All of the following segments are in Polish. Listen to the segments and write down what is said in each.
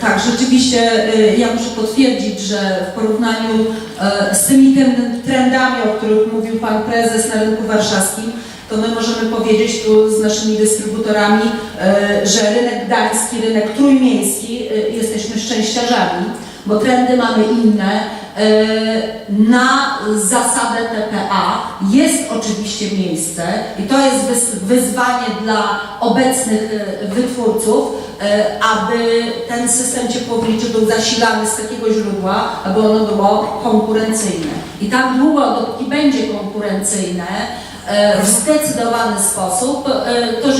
Tak, rzeczywiście y, ja muszę potwierdzić, że w porównaniu e, z tymi trendami, o których mówił Pan Prezes na rynku warszawskim, to my możemy powiedzieć tu z naszymi dystrybutorami, e, że rynek gdański, rynek trójmiejski, jesteśmy szczęściarzami, bo trendy mamy inne. E, Na zasadę TPA jest oczywiście miejsce i to jest wyzwanie dla obecnych e, wytwórców, e, aby ten system ciepłowniczy był zasilany z takiego źródła, aby ono było konkurencyjne. I tak długo, dopóki będzie konkurencyjne, w zdecydowany sposób, to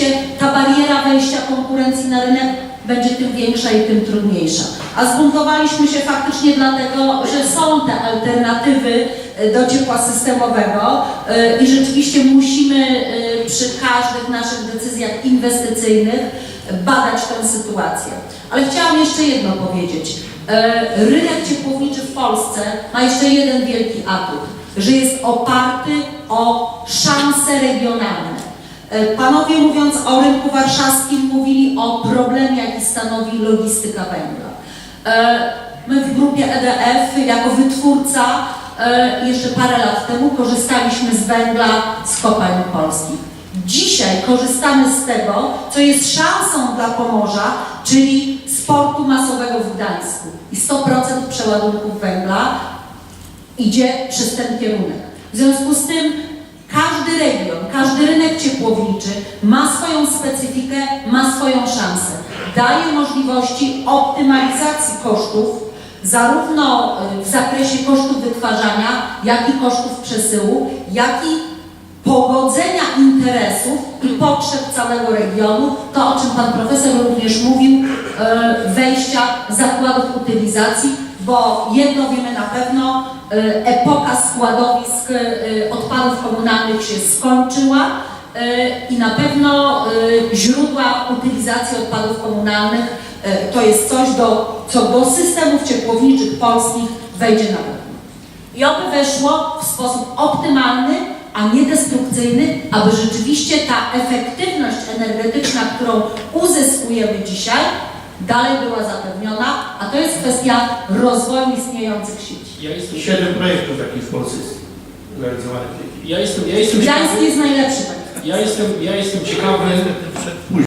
rzeczywiście ta bariera wejścia konkurencji na rynek będzie tym większa i tym trudniejsza. A zbuntowaliśmy się faktycznie dlatego, że są te alternatywy e, do ciepła systemowego e, i rzeczywiście musimy e, przy każdych naszych decyzjach inwestycyjnych badać tę sytuację. Ale chciałam jeszcze jedno powiedzieć. Rynek ciepłowniczy w Polsce ma jeszcze jeden wielki atut, że jest oparty o szanse regionalne. E, Panowie mówiąc o rynku warszawskim mówili o problemie, jaki stanowi logistyka węgla. E, My w grupie EDF jako wytwórca e, jeszcze parę lat temu korzystaliśmy z węgla z kopalń polskich. Dzisiaj korzystamy z tego, co jest szansą dla Pomorza, czyli sportu masowego w Gdańsku. I 100% przeładunków węgla idzie przez ten kierunek. W związku z tym każdy region, każdy rynek ciepłowniczy ma swoją specyfikę, ma swoją szansę. Daje możliwości optymalizacji kosztów, zarówno y, w zakresie kosztów wytwarzania, jak i kosztów przesyłu, jak i pogodzenia interesów i potrzeb całego regionu, to o czym Pan Profesor również mówił, e, wejścia zakładów utylizacji, bo jedno wiemy na pewno, e, epoka składowisk e, odpadów komunalnych się skończyła i na pewno źródła utylizacji odpadów komunalnych to jest coś, do, co do systemów ciepłowniczych polskich wejdzie na pewno. I oby weszło w sposób optymalny, a nie destrukcyjny, aby rzeczywiście ta efektywność energetyczna, którą uzyskujemy dzisiaj, dalej była zapewniona, a to jest kwestia rozwoju istniejących sieci. Ja jestem, Siedem projektów takich w Polsce jest realizowanych w tej chwili. ja jestem, ja jestem Gdańsk ciekawy, jest najlepszy. Ja jestem, ja jestem ciekawy,